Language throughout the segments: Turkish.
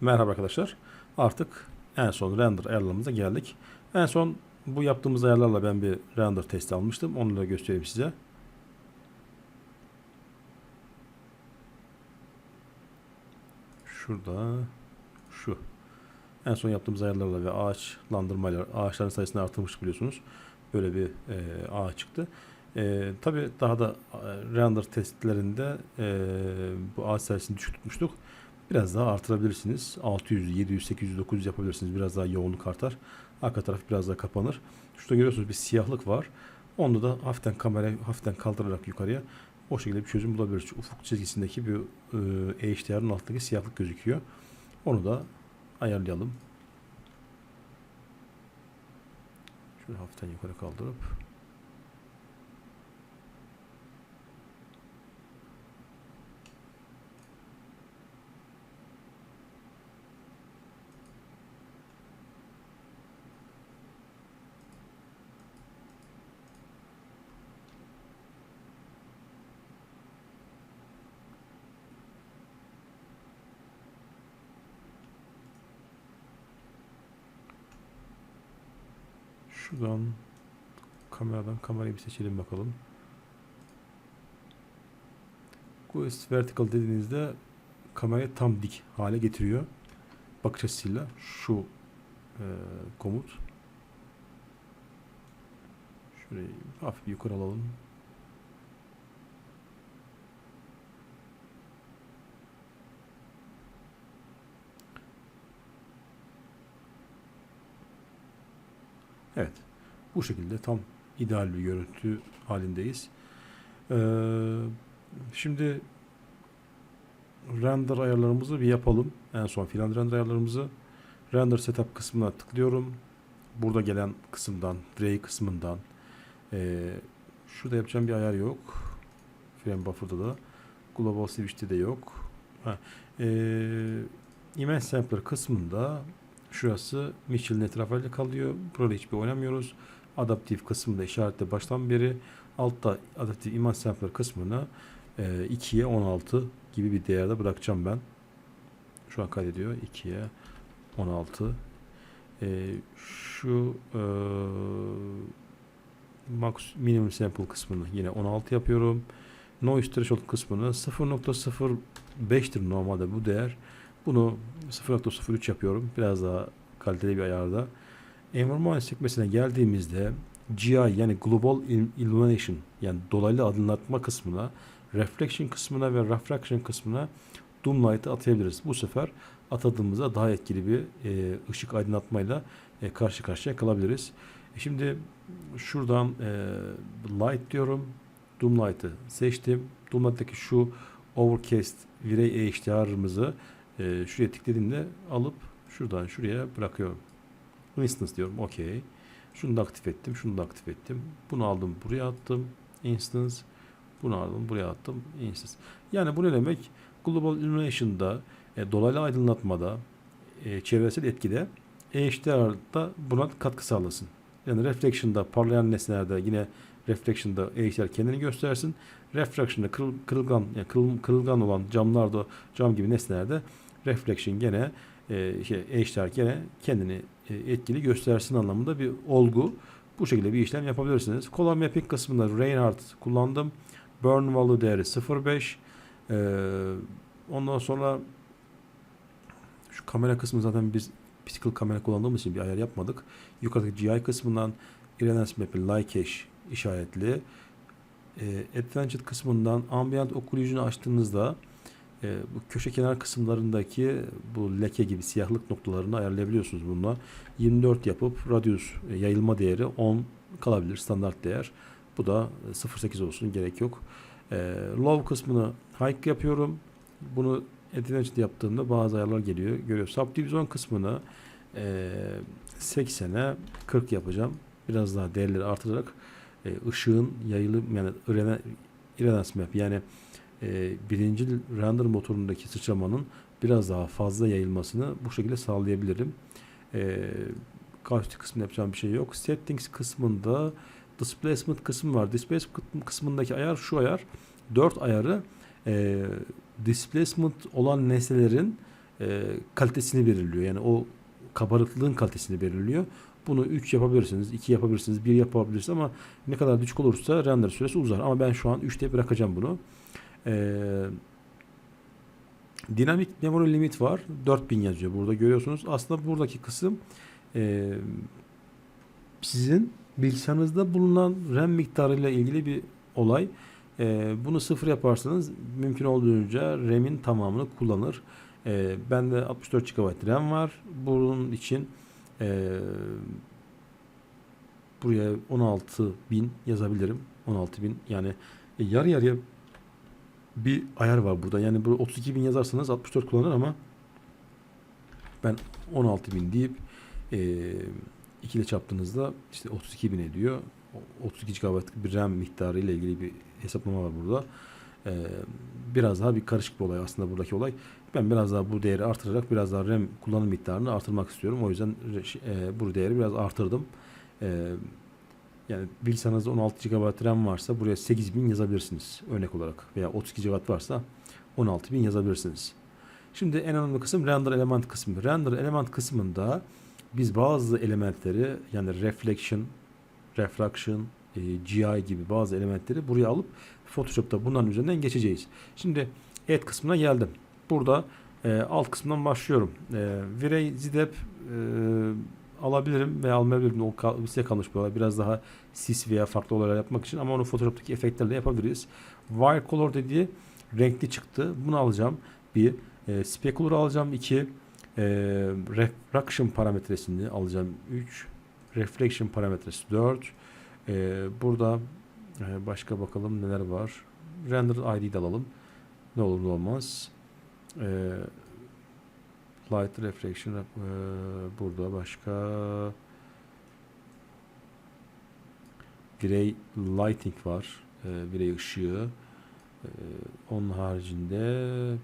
Merhaba arkadaşlar. Artık en son render ayarlarımıza geldik. En son bu yaptığımız ayarlarla ben bir render testi almıştım. Onu da göstereyim size. Şurada şu. En son yaptığımız ayarlarla ve ağaçlandırmayla ağaçların sayısını artırmış biliyorsunuz. Böyle bir e, ağaç çıktı. E, Tabi daha da e, render testlerinde e, bu ağaç sayısını düşük tutmuştuk. Biraz daha artırabilirsiniz. 600, 700, 800, 900 yapabilirsiniz. Biraz daha yoğunluk artar. Arka taraf biraz daha kapanır. Şurada görüyorsunuz bir siyahlık var. Onda da hafiften kamerayı hafiften kaldırarak yukarıya o şekilde bir çözüm bulabiliriz. Ufuk çizgisindeki bir e, HDR'ın altındaki siyahlık gözüküyor. Onu da ayarlayalım. Şöyle hafiften yukarı kaldırıp Şuradan kameradan kamerayı bir seçelim bakalım. Quest Vertical dediğinizde kamerayı tam dik hale getiriyor. Bakış açısıyla şu e, komut. Şurayı hafif yukarı alalım. Evet. Bu şekilde tam ideal bir görüntü halindeyiz. Ee, şimdi render ayarlarımızı bir yapalım. En son filan render ayarlarımızı render setup kısmına tıklıyorum. Burada gelen kısımdan, Ray kısmından ee, şurada yapacağım bir ayar yok. Frame buffer'da da global switch'te de yok. Ha, ee, image sampler kısmında Şurası Mitchell'in etrafıyla kalıyor. Burada hiçbir oynamıyoruz. Adaptif kısmında işaretle baştan beri altta adaptif image sampler kısmına e, 2'ye 16 gibi bir değerde bırakacağım ben. Şu an kaydediyor. 2'ye 16 e, şu e, max minimum sample kısmını yine 16 yapıyorum. Noise threshold kısmını 0.05'tir normalde bu değer. Bunu 0.03 yapıyorum. Biraz daha kaliteli bir ayarda. Environment sekmesine geldiğimizde GI yani Global Illumination yani dolaylı aydınlatma kısmına, Reflection kısmına ve Refraction kısmına Doomlight'ı atayabiliriz. Bu sefer atadığımızda daha etkili bir e, ışık aydınlatmayla e, karşı karşıya kalabiliriz. E şimdi şuradan e, Light diyorum. Doomlight'ı seçtim. Doomlight'taki şu Overcast Virey HDR'ımızı e, şuraya tıkladığımda alıp şuradan şuraya bırakıyorum. Instance diyorum. Okey. Şunu da aktif ettim. Şunu da aktif ettim. Bunu aldım buraya attım. Instance. Bunu aldım buraya attım. Instance. Yani bu ne demek? Global Illumination'da e, dolaylı aydınlatmada e, çevresel etkide HDR'da buna katkı sağlasın. Yani Reflection'da parlayan nesnelerde yine Reflection'da HDR kendini göstersin. Refraction'da kırıl, kırılgan yani kırıl, kırılgan olan camlarda cam gibi nesnelerde reflection gene e, şey, gene kendini e, etkili göstersin anlamında bir olgu. Bu şekilde bir işlem yapabilirsiniz. Color Mapping kısmında Reinhardt kullandım. Burn Value değeri 0.5. Ee, ondan sonra şu kamera kısmı zaten biz physical kamera kullandığımız için bir ayar yapmadık. Yukarıdaki GI kısmından Irradiance Map'i Lycash işaretli. E, Advanced kısmından Ambient Occlusion'u açtığınızda e, bu köşe kenar kısımlarındaki bu leke gibi siyahlık noktalarını ayarlayabiliyorsunuz bununla. 24 yapıp radius e, yayılma değeri 10 kalabilir standart değer. Bu da 0.8 olsun gerek yok. E, low kısmını high yapıyorum. Bunu Advanced yaptığımda bazı ayarlar geliyor. Görüyor. Subdivision kısmını e, 80'e 40 yapacağım. Biraz daha değerleri artırarak e, ışığın yayılım yani irradiance map yani e, birinci render motorundaki sıçramanın biraz daha fazla yayılmasını bu şekilde sağlayabilirim. E, karşı kısmında yapacağım bir şey yok. Settings kısmında displacement kısmı var. Displacement kısmındaki ayar şu ayar. 4 ayarı e, displacement olan nesnelerin e, kalitesini belirliyor. Yani o kabarıklığın kalitesini belirliyor. Bunu 3 yapabilirsiniz, 2 yapabilirsiniz, 1 yapabilirsiniz ama ne kadar düşük olursa render süresi uzar. Ama ben şu an 3'te bırakacağım bunu. Ee, dinamik memory limit var. 4000 yazıyor burada görüyorsunuz. Aslında buradaki kısım e, sizin bilgisayarınızda bulunan RAM miktarıyla ilgili bir olay. E, bunu sıfır yaparsanız mümkün olduğunca RAM'in tamamını kullanır. E, bende 64 GB RAM var. Bunun için e, buraya 16.000 yazabilirim. 16.000 yani yarı yarıya bir ayar var burada. Yani bu 32.000 yazarsanız 64 kullanır ama ben 16.000 deyip e, 2 ile çarptığınızda işte 32.000 ediyor. O- 32 GB'lık bir RAM miktarı ile ilgili bir hesaplama var burada. E, biraz daha bir karışık bir olay aslında buradaki olay. Ben biraz daha bu değeri artırarak biraz daha RAM kullanım miktarını artırmak istiyorum. O yüzden e, bu değeri biraz artırdım. E, yani bilgisayarınızda 16 GB RAM varsa buraya 8000 yazabilirsiniz örnek olarak. Veya 32 GB varsa 16000 yazabilirsiniz. Şimdi en önemli kısım render element kısmı. Render element kısmında biz bazı elementleri yani reflection, refraction, e, GI gibi bazı elementleri buraya alıp Photoshop'ta bunların üzerinden geçeceğiz. Şimdi add kısmına geldim. Burada e, alt kısmından başlıyorum. E, Virey Zidep e, alabilirim veya almayabilirim. O kal- size kalmış bir olay. Biraz daha sis veya farklı olaylar yapmak için ama onu Photoshop'taki efektlerle yapabiliriz. Wire Color dediği renkli çıktı. Bunu alacağım. Bir. E, Specular alacağım. iki e, Refraction parametresini alacağım. 3. Reflection parametresi 4. E, burada e, başka bakalım neler var. Render ID de alalım. Ne olur ne olmaz. E, Light Reflection e, burada başka Gray Lighting var. E, Gray ışığı. E, onun haricinde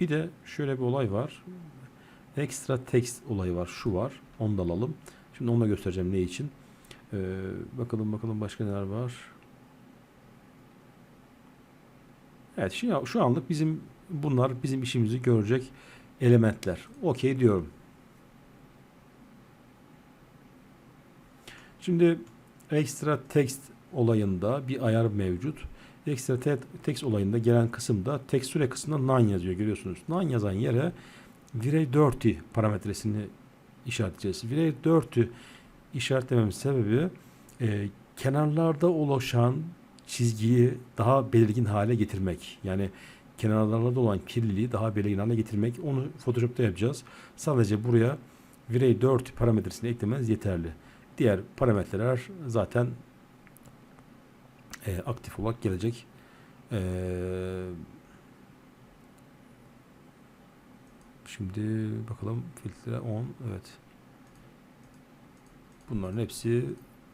bir de şöyle bir olay var. Extra text olayı var. Şu var. Onu da alalım. Şimdi onu da göstereceğim ne için. E, bakalım bakalım başka neler var. Evet şu, şu anlık bizim bunlar bizim işimizi görecek elementler. Okey diyorum. Şimdi extra text olayında bir ayar mevcut. Te- text olayında gelen kısımda tekstüre kısmında none yazıyor görüyorsunuz. None yazan yere Virey 4 parametresini işaretleyeceğiz. Virey 4 işaretlememin sebebi e, kenarlarda oluşan çizgiyi daha belirgin hale getirmek. Yani kenarlarda olan kirliliği daha belirgin hale getirmek. Onu Photoshop'ta yapacağız. Sadece buraya Virey 4 parametresini eklemeniz yeterli. Diğer parametreler zaten e, aktif olarak gelecek. E, şimdi bakalım filtre 10 evet. Bunların hepsi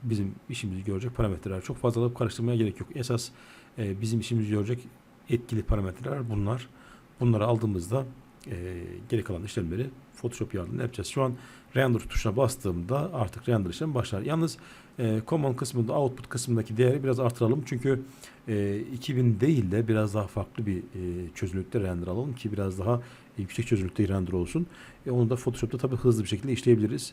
bizim işimizi görecek parametreler. Çok fazla alıp karıştırmaya gerek yok. Esas e, bizim işimizi görecek etkili parametreler bunlar. Bunları aldığımızda e, geri kalan işlemleri Photoshop yardımıyla yapacağız. Şu an render tuşuna bastığımda artık render işlemi başlar. Yalnız e, command kısmında output kısmındaki değeri biraz artıralım. Çünkü e, 2000 değil de biraz daha farklı bir e, çözünürlükte render alalım ki biraz daha yüksek çözünürlükte render olsun. E, onu da Photoshop'ta tabii hızlı bir şekilde işleyebiliriz.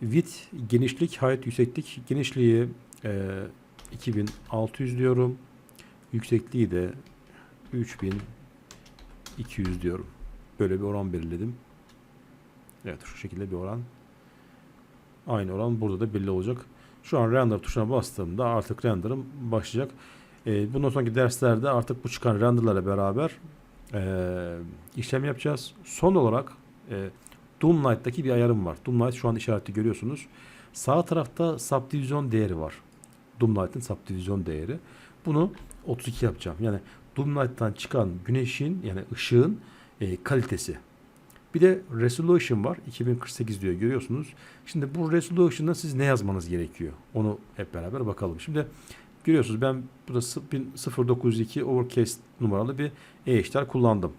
Width, genişlik, height, yükseklik. Genişliği e, 2600 diyorum. Yüksekliği de 3200 diyorum. Böyle bir oran belirledim. Evet şu şekilde bir oran. Aynı oran burada da belli olacak. Şu an render tuşuna bastığımda artık renderım başlayacak. Ee, bundan sonraki derslerde artık bu çıkan renderlarla beraber e, işlem yapacağız. Son olarak e, Doomlight'taki bir ayarım var. Doomlight şu an işareti görüyorsunuz. Sağ tarafta subdivizyon değeri var. Doomlight'ın subdivizyon değeri. Bunu 32 yapacağım. Yani Doomlight'tan çıkan güneşin yani ışığın e, kalitesi. Bir de resolution var. 2048 diyor görüyorsunuz. Şimdi bu resolution'da siz ne yazmanız gerekiyor? Onu hep beraber bakalım. Şimdi görüyorsunuz ben burada 0902 overcast numaralı bir e kullandım.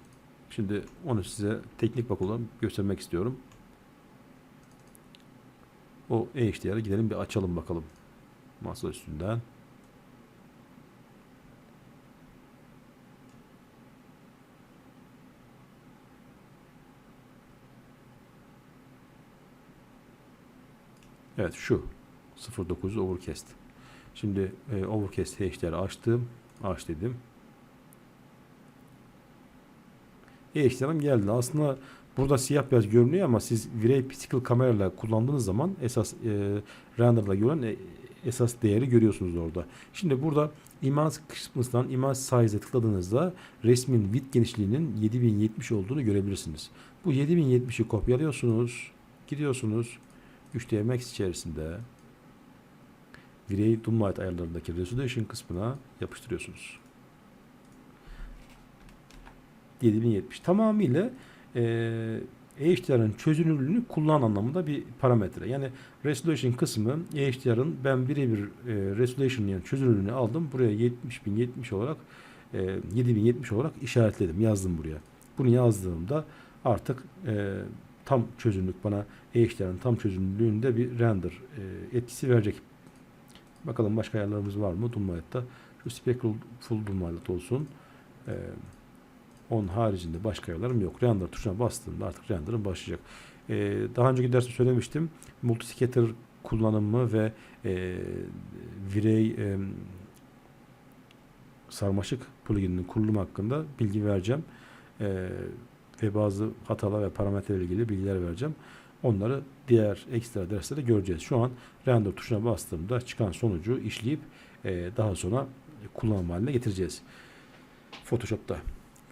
Şimdi onu size teknik bakımdan göstermek istiyorum. O e gidelim bir açalım bakalım. Masa üstünden. Evet şu 09 overcast. Şimdi e, overcast HDR'i açtım. Aç dedim. HDR'ım geldi. Aslında burada siyah beyaz görünüyor ama siz Virey Physical kamerayla kullandığınız zaman esas e, render'da gören e, esas değeri görüyorsunuz orada. Şimdi burada image kısmından image size'e tıkladığınızda resmin width genişliğinin 7070 olduğunu görebilirsiniz. Bu 7070'i kopyalıyorsunuz. Gidiyorsunuz 3D Max içerisinde Virey Doomlight ayarlarındaki resolution kısmına yapıştırıyorsunuz. 7070 tamamıyla e, HDR'ın çözünürlüğünü kullan anlamında bir parametre. Yani resolution kısmı HDR'ın ben birebir e, resolution yani çözünürlüğünü aldım. Buraya 70070 olarak e, 7070 olarak işaretledim. Yazdım buraya. Bunu yazdığımda artık e, tam çözünürlük bana HDR'ın tam çözünürlüğünde bir render e, etkisi verecek. Bakalım başka ayarlarımız var mı Doomlight'ta? Şu Spectral Full Doomlight olsun. E, onun haricinde başka ayarlarım yok. Render tuşuna bastığımda artık render'ım başlayacak. E, daha önceki derste söylemiştim. Multiscatter kullanımı ve e, Virey e, sarmaşık plugininin kurulumu hakkında bilgi vereceğim. E, ve bazı hatalar ve parametrelerle ilgili bilgiler vereceğim. Onları diğer ekstra derslerde göreceğiz. Şu an render tuşuna bastığımda çıkan sonucu işleyip e, daha sonra kullanım haline getireceğiz. Photoshop'ta.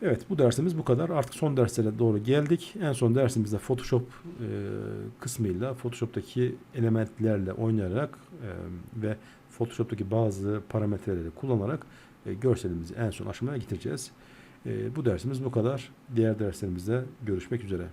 Evet bu dersimiz bu kadar. Artık son derslere doğru geldik. En son dersimizde Photoshop e, kısmıyla Photoshop'taki elementlerle oynayarak e, ve Photoshop'taki bazı parametreleri kullanarak e, görselimizi en son aşamaya getireceğiz. E, bu dersimiz bu kadar. Diğer derslerimizde görüşmek üzere.